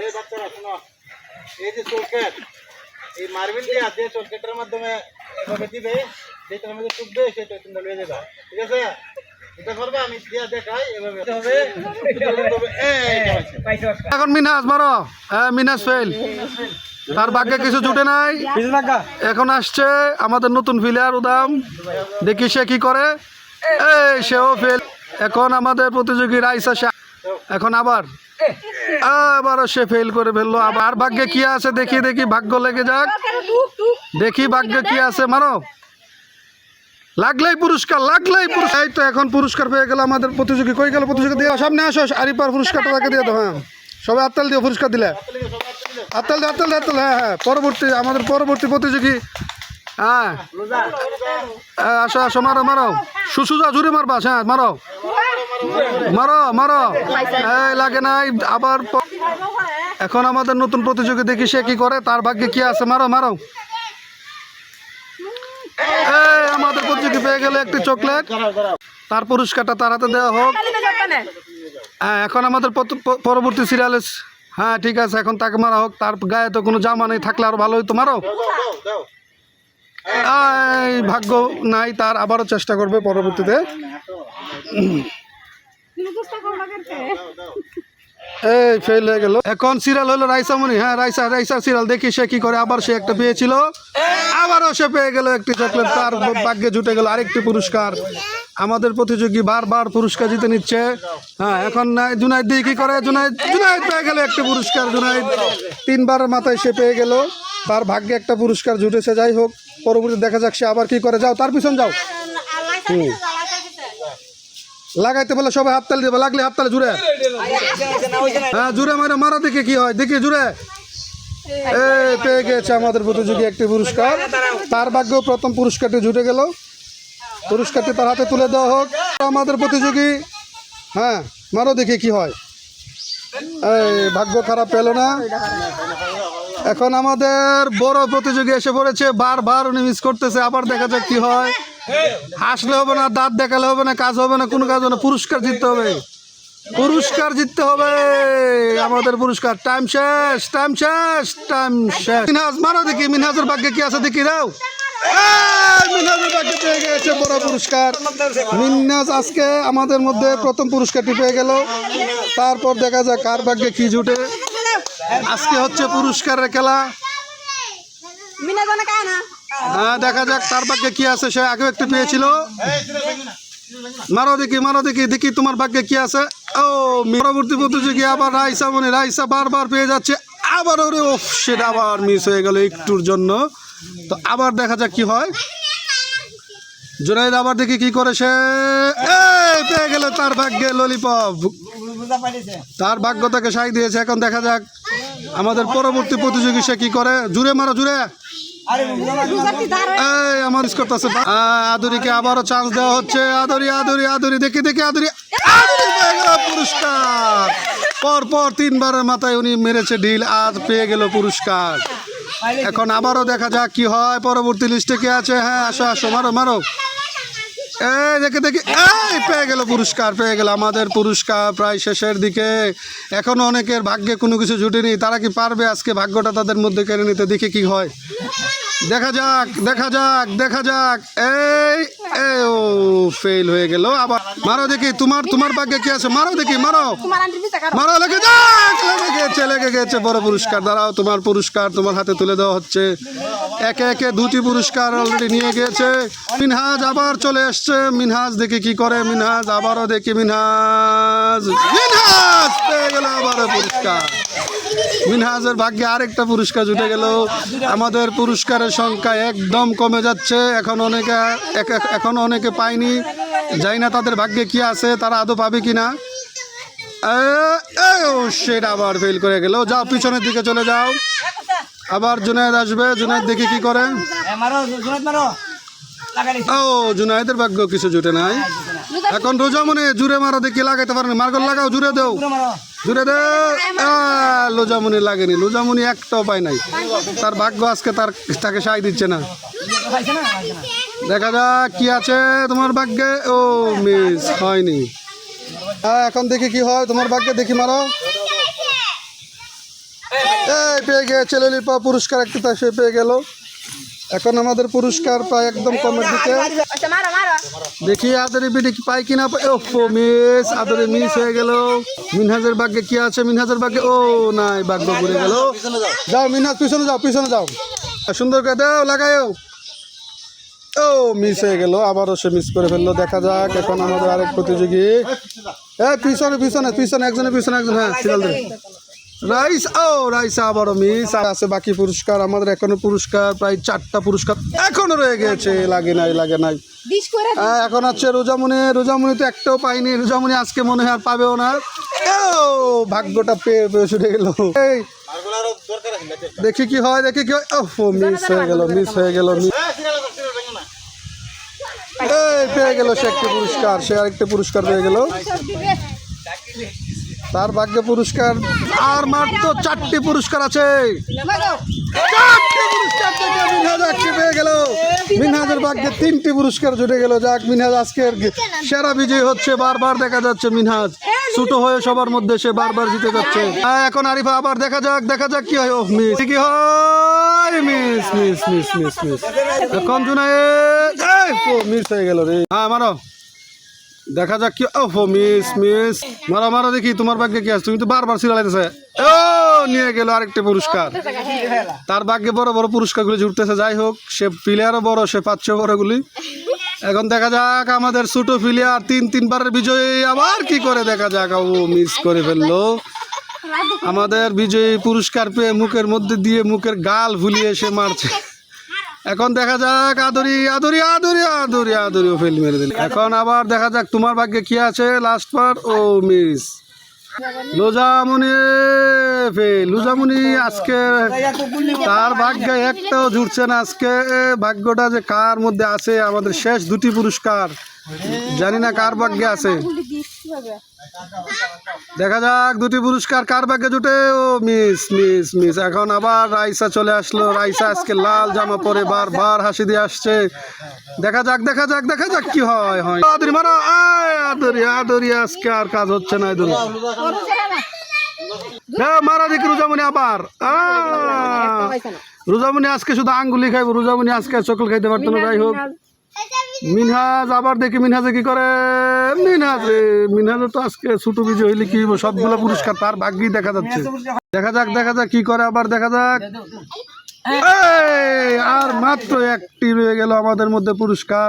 এই বাচ্চারা এই যে এই মার্বেল দিয়ে চোরকেটের মাধ্যমে এভাবে দিবে, যেটার মধ্যে টুকবে সেটা ঠিক আছে। এখন মারো। হ্যাঁ মিনাজ ফেল। তার ভাগ্যে কিছু জুটে নাই। এখন আসছে আমাদের নতুন প্লেয়ার উদাম। দেখি সে কি করে। সেও ফেল এখন আমাদের প্রতিযোগী রাইসা এখন আবার। আবারও সে ফেল করে ফেলল। আবার ভাগ্যে কি আছে? দেখি দেখি ভাগ্য লেগে যাক। দেখি ভাগ্যে কি আছে মারো। লাগলেই পুরস্কার লাগলেই পুরস্কার। এই তো এখন পুরস্কার পেয়ে গেল আমাদের প্রতিযোগী। কই গেল প্রতিযোগী? দিয়ে সামনে আসো আরিপার পুরস্কারটা তাকে দিয়ে দাও হ্যাঁ। সবাই আত্তাল দিয়ে পুরস্কার দিলে। আত্তাল দিয়ে আত্তাল দিয়ে আত্তাল হ্যাঁ হ্যাঁ পরবর্তী আমাদের পরবর্তী প্রতিযোগী। হ্যাঁ। হ্যাঁ, আসো আসো মারো মারো। সুসুজা জুড়ে মারবা হ্যাঁ মারো। মারো মারো। লাগে নাই, আবার এখন আমাদের নতুন প্রতিযোগী দেখি সে কি করে, তার ভাগ্যে কি আছে, মারো মারো। আমাদের প্রতিযোগী পেয়ে গেলে একটি চকলেট। তার পুরস্কারটা তার হাতে দেওয়া হোক। হ্যাঁ এখন আমাদের পরবর্তী সিরিয়ালে হ্যাঁ ঠিক আছে, এখন তাকে মারা হোক। তার গায়ে তো কোনো জামা নেই, থাকলে আরও ভালো হইতো। মারো। ভাগ্য নাই, তার আবারও চেষ্টা করবে পরবর্তীতে। এই ফেল হয়ে গেল। এখন সিরিয়াল হলো রাইসামণি হ্যাঁ রাইসা রাইসা সিরিয়াল দেখি সে কি করে। আবার সে একটা পেয়েছিল। আবারও সে পেয়ে গেল একটি চকলেট তার ভাগ্যে জুটে গেল আরেকটি পুরস্কার। আমাদের প্রতিযোগী বারবার পুরস্কার জিতে নিচ্ছে। হ্যাঁ এখন জুনাইদ দিয়ে কি করে? জুনাইদ জুনাইদ পেয়ে গেল একটি পুরস্কার জুনাইদ। তিনবার মাথায় সে পেয়ে গেল। তার ভাগ্যে একটা পুরস্কার জুটেছে। যাই হোক পরবর্তী দেখা যাক সে আবার কি করে। যাও তার পিছন যাও। লাগাইতে বলে সবাই হাততালি দেবে, লাগলে হাততালি জুড়ে। হ্যাঁ জুড়ে মারে মারা, দেখে কি হয়, দেখি জুড়ে। এই পেয়ে গেছে আমাদের প্রতিযোগী একটি পুরস্কার। তার ভাগ্য প্রথম পুরস্কারটি জুটে গেল। পুরস্কারটি তার হাতে তুলে দেওয়া হোক। আমাদের প্রতিযোগী হ্যাঁ মারো দেখি কি হয়। এই, ভাগ্য খারাপ পেল না। এখন আমাদের বড় প্রতিযোগী এসে পড়েছে, বারবার উনি মিস করতেছে, আবার দেখা যাক কি হয়। হাসলে হবে না, দাঁত দেখালে হবে না, কাজ হবে না, কোনো কাজ হবে না, পুরস্কার জিততে হবে। পুরস্কার জিততে হবে আমাদের পুরস্কার। টাইম শেষ টাইম শেষ টাইম শেষ। মিনহাজ, মারো দেখি, মিনহাজের ভাগ্যে কি আছে দেখি, দাও। পুরস্কার। আজকে আমাদের মধ্যে প্রথম গেল। তারপর দেখা যাক কার ভাগ্যে কি জুটে। আজকে হচ্ছে পুরস্কারের খেলা। না। হ্যাঁ দেখা যাক, তার ভাগ্যে কি আছে, সে আগেও একটু পেয়েছিল। মারো দেখি মারো দেখি দেখি তোমার ভাগ্যে কি আছে। ও পরবর্তী প্রতিযোগী আবার রাইসা মনে, রাইসা বারবার পেয়ে যাচ্ছে। আবার ওরে ও সেটা আবার মিস হয়ে গেল একটুর জন্য। তো আবার দেখা যাক কি হয়। জুনাইদ আবার দেখি কি করে সে পেয়ে গেল তার ভাগ্যে ললিপপ তার ভাগ্য তাকে সাই দিয়েছে, এখন দেখা যাক। আমাদের পরবর্তী প্রতিযোগী সে কি করে? জুড়ে মারো, জুড়ে। আমার করতেছে আদুরিকে আবারও চান্স দেওয়া হচ্ছে। আদরি আদুরি আদুরি দেখি দেখি আদুরি। আদরি পেয়ে গেল পুরস্কার। পর পর তিনবারের মাথায় উনি মেরেছে ঢিল আজ পেয়ে গেল পুরস্কার। এখন আবারও দেখা যাক কি হয়। পরবর্তী লিস্টে কে আছে? হ্যাঁ আসো আসো মারো মারো। এই, দেখে, দেখি। এই, পেয়ে গেল পুরস্কার, পেয়ে গেল আমাদের পুরস্কার, প্রায় শেষের দিকে। এখনও অনেকের ভাগ্যে কোনো কিছু জুটেনি তারা কি পারবে আজকে ভাগ্যটা তাদের মধ্যে কেড়ে নিতে? দেখে কি হয়। দেখা যাক দেখা যাক দেখা যাক। এই ও ফেল হয়ে গেল। আবার মারো দেখি, তোমার তোমার ভাগ্যে কি আছে? মারো দেখি, মারো। মারো, লেগে যাক, লেগে গেছে লেগে গেছে। বড় পুরস্কার, দাঁড়াও, তোমার পুরস্কার তোমার হাতে তুলে দেওয়া হচ্ছে। একে একে দুটি পুরস্কার অলরেডি নিয়ে গেছে। মিনহাজ আবার চলে এসছে মিনহাজ দেখি কি করে? মিনহাজ, আবারও দেখি মিনহাজ। মিনহাজ পেয়ে গেল আবারও পুরস্কার। মিনহাজের ভাগ্যে আরেকটা পুরস্কার জুটে গেল। আমাদের পুরস্কারের সংখ্যা একদম কমে যাচ্ছে। এখন অনেকে এখন অনেকে পায়নি। জানি না তাদের ভাগ্যে কি আছে তারা আদৌ পাবে কি না সেটা আবার ফেল করে গেল। যাও পিছনের দিকে চলে যাও। আবার জুনায়েদ আসবে। জুনায়েদ দেখি কি করে। ও জুনায়েদের ভাগ্য কিছু জুটে নাই। এখন রোজা মনে জুড়ে মারা দেখি লাগাইতে পারেনি? মার্গল লাগাও জুড়ে দেও। জুড়ে দে। আহ, লোজামুনি লাগেনি। লোজামুনি একটাও পায় নাই। তার ভাগ্য আজকে তার তাকে সাই দিচ্ছে না। দেখা যাক কি আছে তোমার ভাগ্যে। ও মিস হয়নি। হ্যাঁ এখন দেখি কি হয়। তোমার ভাগ্যে দেখি মারো। এই পেয়ে গেছে ললিপপ পুরস্কার। একটা তা সে পেয়ে গেল। এখন আমাদের পুরস্কার প্রায় একদম কমের দিকে। আচ্ছা দেখি আদরে বিডি পাই কিনা ও মিস, আদরে মিস হয়ে গেল। মিনহাজের ভাগ্যে কি আছে? মিনহাজের ভাগ্যে ও নাই ভাগ্য ঘুরে গেল। যাও মিনহাজ, পিছনে যাও পিছনে যাও। সুন্দর করে দাও লাগাও ও মিস হয়ে গেল, আবারও সে মিস করে ফেলল। দেখা যাক, এখন আমাদের আরেক প্রতিযোগী। এই পিছনে পিছনে পিছনে একজনের পিছনে, একজন হ্যাঁ রাইস ও রাইস আবারও মিস আর আছে বাকি পুরস্কার আমাদের এখনও পুরস্কার প্রায় চারটা পুরস্কার এখনও রয়ে গেছে। লাগে নাই লাগে নাই। হ্যাঁ, এখন হচ্ছে রোজামুনি রোজামুনি তো একটাও পাইনি। রোজামুনি আজকে মনে হয় আর পাবেও না। ও ভাগ্যটা পেয়ে পেয়ে ছুটে গেল। এই দেখি কি হয় দেখি কি হয়। ও মিস হয়ে গেল মিস হয়ে গেল না এই পেয়ে গেল সে একটি পুরস্কার সে আরেকটা পুরস্কার পেয়ে গেল। তার ভাগ্যে পুরস্কার। আর মাত্র চারটি পুরস্কার আছে। চারটি তিনটি পুরস্কার যাক সেরা হচ্ছে। বারবার দেখা যাচ্ছে মিনহাজ। ছোট হয়ে সবার মধ্যে সে বারবার জিতে যাচ্ছে। হ্যাঁ, এখন আরিফা আবার দেখা যাক দেখা যাক কি হয়। হয়? Miss miss miss miss miss. Miss হয়ে গেল রে। হ্যাঁ মারো। দেখা যাক কি ও মিস মিস মারো, মারা দেখি, তোমার ভাগ্যে কি আছে? তুমি তো বারবার সিরালাইতেছে ও, নিয়ে গেল আরেকটা পুরস্কার। তার ভাগ্যে বড় বড় পুরস্কারগুলি জুটতেছে যাই হোক, সে প্লেয়ারও বড়, সে পাচ্ছে বড়গুলি। এখন দেখা যাক আমাদের ছোট প্লেয়ার তিন, তিনবারের বিজয়ী আবার কি করে দেখা যাক। ও মিস করে ফেলল। আমাদের বিজয়ী পুরস্কার পেয়ে মুখের মধ্যে দিয়ে মুখের গাল ভুলিয়ে সে মারছে। এখন দেখা যাক, আদরি আদরি আদরি আদরি আদরি, ও ফেল মেরে দিল। এখন আবার দেখা যাক তোমার ভাগ্যে কি আছে লাস্ট বার ও মিস লোজামুনি ফেল লুজামুনি আজকে তার ভাগ্যে একটাও জুটছে না আজকে। ভাগ্যটা যে কার মধ্যে আছে, আমাদের শেষ দুটি পুরস্কার। জানি না কার ভাগ্যে আছে। দেখা যাক, দুটি পুরস্কার কার ভাগ্যে জুটে? ও, মিস মিস মিস। এখন আবার রাইসা চলে আসলো। রাইসা আজকে লাল জামা পরে বারবার হাসি দিয়ে আসছে। দেখা যাক দেখা যাক দেখা যাক কি হয় হয়। আদরি মারো, আয়, আদরি আদরি, আজকে আর কাজ হচ্ছে না আদরি হ্যাঁ মারা দেখি রুজামণি আবার! রুজামণি আজকে শুধু আঙ্গুলি খাইবো, রুজামণি আজকে চকল খাইতে পারতো না, যাই হোক। মিনহাজ আবার দেখি মিনহাজে কি করে? মিনহাজ মিনহাজে তো আজকে ছোট বিজয় হইলে কি সবগুলো পুরস্কার তার ভাগ্যই দেখা যাচ্ছে। দেখা যাক দেখা যাক কি করে আবার দেখা যাক। এই, আর মাত্র একটি রয়ে গেল আমাদের মধ্যে পুরস্কার।